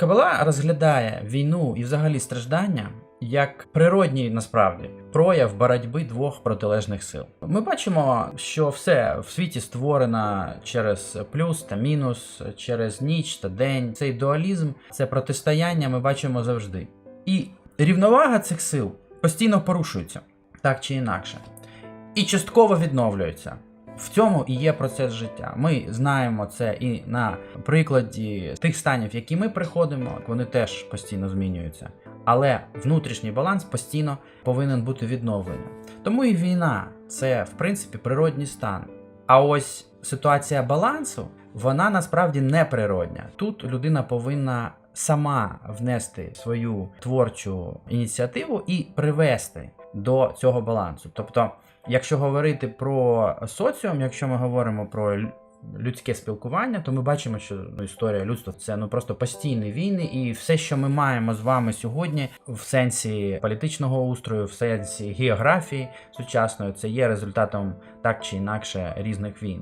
Кабала розглядає війну і взагалі страждання як природній насправді прояв боротьби двох протилежних сил. Ми бачимо, що все в світі створено через плюс та мінус, через ніч та день. Цей дуалізм, це протистояння ми бачимо завжди. І рівновага цих сил постійно порушується, так чи інакше, і частково відновлюється. В цьому і є процес життя. Ми знаємо це і на прикладі тих станів, які ми приходимо, вони теж постійно змінюються. Але внутрішній баланс постійно повинен бути відновлений. Тому і війна це в принципі природній стан. А ось ситуація балансу, вона насправді не природня. Тут людина повинна сама внести свою творчу ініціативу і привести до цього балансу. Тобто, якщо говорити про соціум, якщо ми говоримо про лю- людське спілкування, то ми бачимо, що ну, історія людства це ну просто постійні війни, і все, що ми маємо з вами сьогодні, в сенсі політичного устрою, в сенсі географії сучасної, це є результатом так чи інакше різних війн.